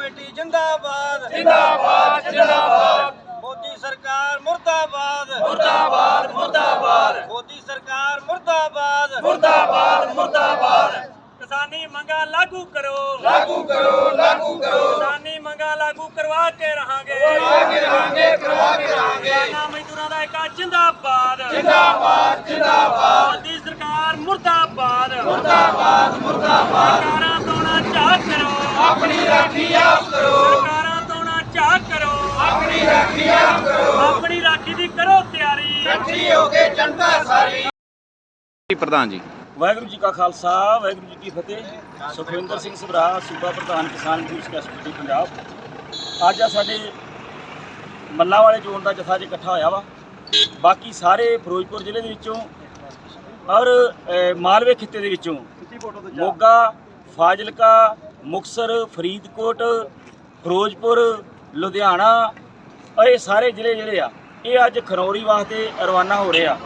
Committee ਜਿੰਦਾਬਾਦ। ਜਿੰਦਾਬਾਦ ਜਿੰਦਾਬਾਦ। ਮੋਦੀ ਸਰਕਾਰ ਮੁਰਦਾਬਾਦ। ਮੁਰਦਾਬਾਦ ਮੁਰਦਾਬਾਦ। ਮੋਦੀ ਸਰਕਾਰ ਮੁਰਦਾਬਾਦ। ਮੁਰਦਾਬਾਦ ਮੁਰਦਾਬਾਦ। ਕਿਸਾਨੀ ਮੰਗਾਂ ਲਾਗੂ ਕਰੋ। ਲਾਗੂ ਕਰੋ ਲਾਗੂ ਕਰੋ। ਕਿਸਾਨੀ ਮੰਗਾਂ ਲਾਗੂ ਕਰਵਾ ਕੇ ਰਹਾਂਗੇ। ਕਰਵਾ ਕੇ ਰਹਾਂਗੇ ਕਰਵਾ ਕੇ ਰਹਾਂਗੇ। ਕਿਸਾਨਾਂ ਮਜ਼ਦੂਰਾਂ ਦਾ ਇੱਕ ਜਿੰਦਾਬਾਦ। ਜਿੰਦਾਬਾਦ ਜਿੰਦਾਬਾਦ। ਮੋਦੀ ਸਰਕਾਰ ਮੁਰਦਾਬਾਦ। ਮੁਰਦਾਬਾਦ ਮੁਰਦਾਬਾਦ। ਆਪਣੀ ਰਾਖੀ ਆਪ ਕਰੋ ਆਪਣੀ ਰਾਖੀ ਦੀ ਕਰੋ ਤਿਆਰੀ। ਇਕੱਠੀ ਹੋ ਕੇ ਜਨਤਾ ਸਾਰੀ। ਪ੍ਰਧਾਨ ਜੀ। ਵਾਹਿਗੁਰੂ ਜੀ ਕਾ ਖਾਲਸਾ ਵਾਹਿਗੁਰੂ ਜੀ ਕੀ ਫਤਿਹ। ਸੁਖਵਿੰਦਰ ਸਿੰਘ ਸਭਰਾ ਸੂਬਾ ਪ੍ਰਧਾਨ ਕਿਸਾਨ ਸੰਘਰਸ਼ ਕਮੇਟੀ ਪੰਜਾਬ। ਅੱਜ ਆ ਸਾਡੇ ਮੱਲਾ ਵਾਲੇ ਜ਼ੋਨ ਦਾ ਜਥਾ ਅੱਜ ਇਕੱਠਾ ਹੋਇਆ ਵਾ। ਬਾਕੀ ਸਾਰੇ ਫਿਰੋਜ਼ਪੁਰ ਜ਼ਿਲ੍ਹੇ ਦੇ ਵਿੱਚੋਂ ਔਰ ਮਾਲਵੇ ਖਿੱਤੇ ਦੇ ਵਿੱਚੋਂ ਮੋਗਾ ਫਾਜ਼ਿਲਕਾ ਮੁਕਸਰ ਫਰੀਦਕੋਟ ਫਿਰੋਜ਼ਪੁਰ ਲੁਧਿਆਣਾ ਇਹ ਸਾਰੇ ਜ਼ਿਲ੍ਹੇ ਜਿਹੜੇ ਆ, ਇਹ ਅੱਜ ਖਨੌਰੀ ਵਾਸਤੇ ਰਵਾਨਾ ਹੋ ਰਹੇ ਆ।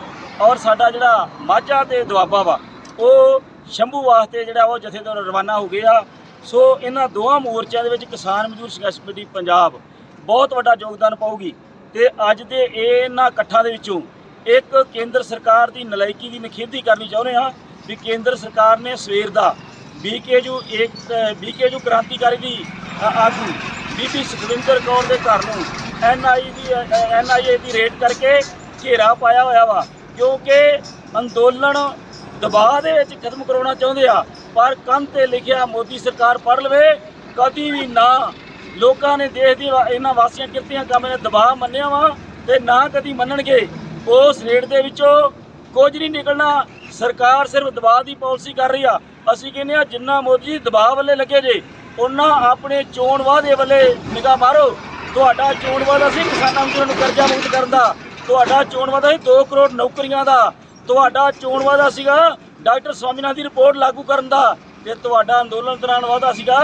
ਔਰ ਸਾਡਾ ਜਿਹੜਾ ਮਾਝਾ ਤੇ ਦੁਆਬਾ ਵਾ, ਉਹ ਸ਼ੰਭੂ ਵਾਸਤੇ ਜਿਹੜਾ ਉਹ ਜਥੇ ਤੋਂ ਰਵਾਨਾ ਹੋ ਗਏ ਆ ਸੋ ਇਹਨਾਂ ਦੋਵਾਂ ਮੋਰਚਿਆਂ ਦੇ ਵਿੱਚ ਕਿਸਾਨ ਮਜ਼ਦੂਰ ਸੰਘਰਸ਼ ਕਮੇਟੀ ਪੰਜਾਬ ਬਹੁਤ ਵੱਡਾ ਯੋਗਦਾਨ ਪਾਊਗੀ। ਤੇ ਅੱਜ ਦੇ ਇਹਨਾਂ ਇਕੱਠਾਂ ਦੇ ਵਿੱਚੋਂ ਇੱਕ ਕੇਂਦਰ ਸਰਕਾਰ ਦੀ ਨਲਾਇਕੀ ਦੀ ਨਿਖੇਧੀ ਕਰਨੀ ਚਾਹੁੰਦੇ ਹਾਂ ਵੀ ਕੇਂਦਰ ਸਰਕਾਰ ਨੇ ਸਵੇਰ ਦਾ ਬੀਕੇਯੂ ਇੱਕ ਬੀਕੇਯੂ ਕ੍ਰਾਂਤੀਕਾਰੀ ਦੀ ਆ- ਆਗੂ ਬੀਬੀ ਸੁਖਵਿੰਦਰ ਕੌਰ ਦੇ ਘਰ ਨੂੰ ਐਨਆਈ ਦੀ ਐਨਆਈਏ ਦੀ ਰੇਡ ਕਰਕੇ ਘੇਰਾ ਪਾਇਆ ਹੋਇਆ ਵਾ, ਕਿਉਂਕਿ ਅੰਦੋਲਨ ਦਬਾਅ ਦੇ ਵਿੱਚ ਖਤਮ ਕਰਾਉਣਾ ਚਾਹੁੰਦੇ ਆ, ਪਰ ਕੰਨ ਤੇ ਲਿਖਿਆ ਮੋਦੀ ਸਰਕਾਰ ਪੜ ਲਵੇ, ਕਦੀ ਵੀ ਨਾ ਲੋਕਾਂ ਨੇ ਦੇਸ਼ ਦੀ ਵਾ- ਇਹਨਾਂ ਵਾਸੀਆਂ ਕਿਰਤੀਆਂ ਕੰਮ ਨੇ ਦਬਾਅ ਮੰਨਿਆ ਵਾ ਤੇ ਨਾ ਕਦੀ ਮੰਨਣਗੇ। ਉਸ ਰੇਡ ਦੇ ਵਿੱਚੋਂ ਕੁਝ ਨਹੀਂ ਨਿਕਲਣਾ, ਸਰਕਾਰ ਸਿਰਫ ਦਬਾਅ ਦੀ ਪਾਲਿਸੀ ਕਰ ਰਹੀ ਆ। ਅਸੀਂ ਕਹਿੰਦੇ ਆ, ਜਿੰਨਾ ਮੋਦੀ ਜੀ ਦਬਾਅ ਵੱਲੇ ਲੱਗੇ ਜੇ, ਉਹਨਾਂ ਆਪਣੇ ਚੋਣ ਵਾਅਦੇ ਵੱਲੇ ਨਿਗਾਹ ਮਾਰੋ। ਤੁਹਾਡਾ ਚੋਣ ਵਾਅਦਾ ਸੀ, ਕਿਸਾਨਾਂ ਨੂੰ ਕਰਜ਼ਾ ਮੁਕਤ ਕਰਨ ਦਾ। ਤੁਹਾਡਾ ਚੋਣ ਵਾਅਦਾ ਸੀ 2 ਕਰੋੜ ਨੌਕਰੀਆਂ ਦਾ। ਤੁਹਾਡਾ ਚੋਣ ਵਾਅਦਾ ਸੀਗਾ, ਡਾਕਟਰ ਸਵਾਮੀਨਾਥਨ ਦੀ ਰਿਪੋਰਟ ਲਾਗੂ ਕਰਨ ਦਾ। ਤੇ ਤੁਹਾਡਾ ਅੰਦੋਲਨ ਦੌਰਾਨ ਵਾਅਦਾ ਸੀਗਾ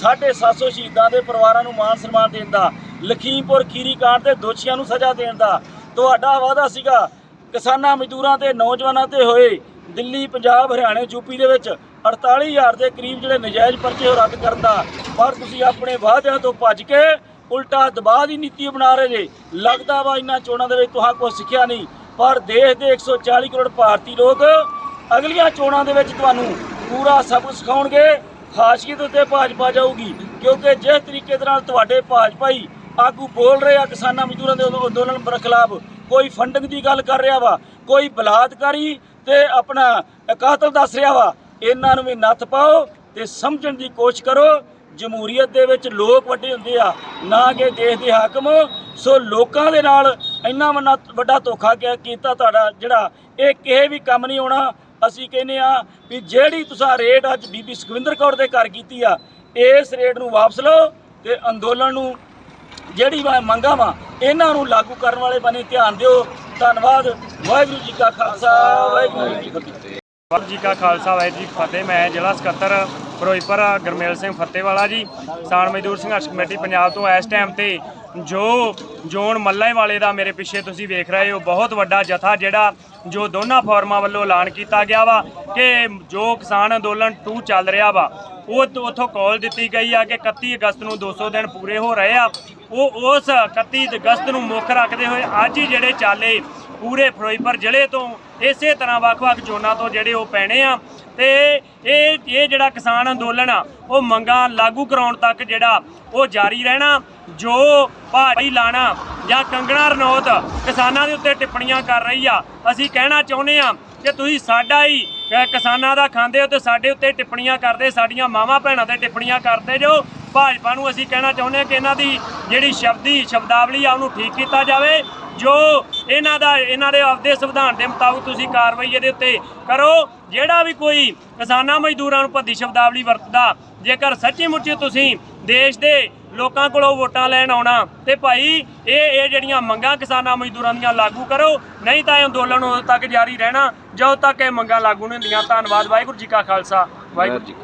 750 ਸ਼ਹੀਦਾਂ ਦੇ ਪਰਿਵਾਰਾਂ ਨੂੰ ਮਾਨ ਸਨਮਾਨ ਦੇਣ ਦਾ, ਲਖੀਮਪੁਰ ਖੀਰੀ ਕਾਂਡ ਦੇ ਦੋਸ਼ੀਆਂ ਨੂੰ ਸਜ਼ਾ ਦੇਣ ਦਾ। ਤੁਹਾਡਾ ਵਾਅਦਾ ਸੀਗਾ, ਕਿਸਾਨਾਂ, ਮਜ਼ਦੂਰਾਂ ਤੇ ਨੌਜਵਾਨਾਂ ਤੇ ਹੋਏ ਦਿੱਲੀ, ਪੰਜਾਬ, ਹਰਿਆਣਾ, ਯੂਪੀ ਦੇ ਵਿੱਚ 48000 ਦੇ ਕਰੀਬ ਜਿਹੜੇ ਨਜਾਇਜ਼ ਪਰਚੇ ਉਹ ਰੱਦ ਕਰਨ ਦਾ। ਪਰ ਤੁਸੀਂ ਆਪਣੇ ਵਾਅਦਿਆਂ ਤੋਂ ਭੱਜ ਕੇ ਉਲਟਾ ਦਬਾਅ ਦੀ ਨੀਤੀ ਬਣਾ ਰਹੇ ਜੇ ਲੱਗਦਾ ਵਾ ਇਹਨਾਂ ਚੋਣਾਂ ਦੇ ਵਿੱਚ ਤੁਹਾਂ ਕੁਝ ਸਿੱਖਿਆ ਨਹੀਂ। ਪਰ ਦੇਸ਼ ਦੇ 140 ਕਰੋੜ ਭਾਰਤੀ ਲੋਕ ਅਗਲੀਆਂ ਚੋਣਾਂ ਦੇ ਵਿੱਚ ਤੁਹਾਨੂੰ ਪੂਰਾ ਸਬਕ ਸਿਖਾਉਣਗੇ। ਖਾਸੀਅਤ ਉੱਤੇ ਭਾਜਪਾ ਜਾਊਗੀ। ਕਿਉਂਕਿ ਜਿਸ ਤਰੀਕੇ ਦੇ ਨਾਲ ਤੁਹਾਡੇ ਭਾਜਪਾ ਹੀ ਆਗੂ ਬੋਲ ਰਹੇ ਆ ਕਿਸਾਨਾਂ ਮਜ਼ਦੂਰਾਂ ਦੇ ਅੰਦੋ- ਅੰਦੋਲਨ ਖਿਲਾਫ ਕੋਈ ਫੰਡਿੰਗ ਦੀ ਗੱਲ ਕਰ ਰਿਹਾ ਵਾ, ਕੋਈ ਬਲਾਤਕਾਰੀ ਤੇ ਆਪਣਾ ਕਾਤਲ ਦੱਸ ਰਿਹਾ ਵਾ, ਇਹਨਾਂ ਨੂੰ ਵੀ ਨੱਥ ਪਾਓ। ਤੇ ਸਮਝਣ ਦੀ ਕੋਸ਼ਿਸ਼ ਕਰੋ, ਜਮਹੂਰੀਅਤ ਦੇ ਵਿੱਚ ਲੋਕ ਵੱਡੇ ਹੁੰਦੇ ਆ, ਨਾ ਕਿ ਦੇਸ਼ ਦੇ ਹਾਕਮ। ਸੋ ਲੋਕਾਂ ਦੇ ਨਾਲ ਇੰਨਾ ਵੱਡਾ ਵੱਡਾ ਧੋਖਾ ਕੀਤਾ ਤੁਹਾਡਾ ਜਿਹੜਾ ਇਹ ਕਿਸੇ ਵੀ ਕੰਮ ਨਹੀਂ ਆਉਣਾ ਅਸੀਂ ਕਹਿੰਦੇ ਆ ਵੀ ਜਿਹੜੀ ਤੁਸੀਂ ਰੇਟ ਅੱਜ ਬੀਬੀ ਸੁਖਵਿੰਦਰ ਕੌਰ ਦੇ ਘਰ ਕੀਤੀ ਆ, ਇਸ ਰੇਟ ਨੂੰ ਵਾਪਸ ਲਓ ਤੇ ਅੰਦੋਲਨ ਨੂੰ ਜਿਹੜੀ ਵਾ ਮੰਗਾਂ ਵਾ, ਇਹਨਾਂ ਨੂੰ ਲਾਗੂ ਕਰਨ ਵਾਲੇ ਬਣੇ। ਧਿਆਨ ਦਿਓ। ਧੰਨਵਾਦ। ਵਾਹਿਗੁਰੂ ਜੀ ਕਾ ਖਾਲਸਾ। ਵਾਹਿਗੁਰੂ ਜੀ ਕੀ ਫਤਿਹ। ਵਾਹਿਗੁਰੂ ਜੀ ਕਾ ਖਾਲਸਾ, ਵਾਹਿਗੁਰੂ ਜੀ ਕੀ ਫਤਿਹ। ਮੈਂ ਜ਼ਿਲ੍ਹਾ ਸਕੱਤਰ ਫਿਰੋਜ਼ਪੁਰ, ਗਰਮੇਲ ਸਿੰਘ ਫਤਿਹਵਾਲਾ ਜੀ। ਕਿਸਾਨ ਮਜ਼ਦੂਰ ਸੰਘਰਸ਼ ਕਮੇਟੀ ਪੰਜਾਬ ਤੋਂ ਇਸ ਟਾਈਮ ਤੇ ਜੋ ਜੋਨ ਮੱਲੇ ਵਾਲੇ ਦਾ ਮੇਰੇ ਪਿੱਛੇ ਤੁਸੀਂ ਵੇਖ ਰਹੇ ਹੋ, ਬਹੁਤ ਵੱਡਾ ਜਥਾ ਜਿਹੜਾ ਜੋ ਦੋਨਾਂ ਫੋਰਮਾਂ ਵੱਲੋਂ ਐਲਾਨ ਕੀਤਾ ਗਿਆ ਵਾ ਕਿ ਜੋ ਕਿਸਾਨ ਅੰਦੋਲਨ 2 ਚੱਲ ਰਿਹਾ ਵਾ, ਉਹ ਤੋਂ- ਉੱਥੋਂ ਕਾਲ ਦਿੱਤੀ ਗਈ ਆ ਕਿ 31 ਅਗਸਤ ਨੂੰ 200 ਦਿਨ ਪੂਰੇ ਹੋ ਰਹੇ ਆ। ਉਹ ਉਸ 31 ਅਗਸਤ ਨੂੰ ਮੁੱਖ ਰੱਖਦੇ ਹੋਏ ਅੱਜ ਹੀ ਜਿਹੜੇ ਚਾਲੇ ਪੂਰੇ ਫਿਰੋਜ਼ਪੁਰ ਜ਼ਿਲ੍ਹੇ ਤੋਂ, ਇਸੇ ਤਰ੍ਹਾਂ ਵੱਖ-ਵੱਖ ਜ਼ੋਨਾਂ ਤੋਂ ਜਿਹੜੇ ਉਹ ਪੈਣੇ ਆ। ਤੇ ਇਹ ਇਹ ਜਿਹੜਾ ਕਿਸਾਨ ਅੰਦੋਲਨ ਆ, ਉਹ ਮੰਗਾਂ ਲਾਗੂ ਕਰਾਉਣ ਤੱਕ ਜਿਹੜਾ ਉਹ ਜਾਰੀ ਰਹਿਣਾ, ਜੋ ਪਹਾੜੀ ਲਾਣਾ ਜਾਂ ਕੰਗਣਾ ਰਣੌਤ ਕਿਸਾਨਾਂ ਦੇ ਉੱਤੇ ਟਿੱਪਣੀਆਂ ਕਰ ਰਹੀ ਆ। ਅਸੀਂ ਕਹਿਣਾ ਚਾਹੁੰਦੇ ਆ ਕਿ ਤੁਸੀਂ ਸਾਡਾ ਹੀ ਕਿਸਾਨਾਂ ਦਾ ਖਾਂਦੇ ਹੋ ਤੇ ਸਾਡੇ ਉੱਤੇ ਟਿੱਪਣੀਆਂ ਕਰਦੇ, ਸਾਡੀਆਂ ਮਾਵਾਂ ਭੈਣਾਂ ਤੇ ਟਿੱਪਣੀਆਂ ਕਰਦੇ ਜੋ। ਭਾਜਪਾ ਨੂੰ ਅਸੀਂ ਕਹਿਣਾ ਚਾਹੁੰਦੇ ਹਾਂ ਕਿ ਇਹਨਾਂ ਦੀ ਜਿਹੜੀ ਸ਼ਬਦੀ, ਸ਼ਬਦਾਵਲੀ ਆ, ਉਹਨੂੰ ਠੀਕ ਕੀਤਾ ਜਾਵੇ। ਜੋ ਇਹਨਾਂ ਦਾ, ਇਹਨਾਂ ਦੇ ਆਪਦੇ ਸੰਵਿਧਾਨ ਦੇ ਮੁਤਾਬਕ ਤੁਸੀਂ ਕਾਰਵਾਈ ਇਹਦੇ ਉੱਤੇ ਕਰੋ। ਜਿਹੜਾ ਵੀ ਕੋਈ ਕਿਸਾਨਾਂ ਮਜ਼ਦੂਰਾਂ ਨੂੰ ਭੱਦੀ ਸ਼ਬਦਾਵਲੀ ਵਰਤਦਾ, ਜੇਕਰ ਸੱਚੀ ਮੁੱਚੀ ਤੁਸੀਂ ਦੇਸ਼ ਦੇ ਲੋਕਾਂ ਕੋਲੋਂ ਵੋਟਾਂ ਲੈਣ ਆਉਣਾ। ਤੇ ਭਾਈ, ਇਹ ਇਹ ਜਿਹੜੀਆਂ ਮੰਗਾਂ ਕਿਸਾਨਾਂ ਮਜ਼ਦੂਰਾਂ ਦੀਆਂ ਲਾਗੂ ਕਰੋ, ਨਹੀਂ ਤਾਂ ਇਹ ਅੰਦੋਲਨ ਉਦੋਂ ਤੱਕ ਜਾਰੀ ਰਹਿਣਾ। ਜਦੋਂ ਤੱਕ ਇਹ ਮੰਗਾਂ ਲਾਗੂ ਨਹੀਂ ਹੁੰਦੀਆਂ, ਧੰਨਵਾਦ, ਵਾਹਿਗੁਰੂ ਜੀ ਕਾ ਖਾਲਸਾ, ਵਾਹਿਗੁਰੂ ਜੀ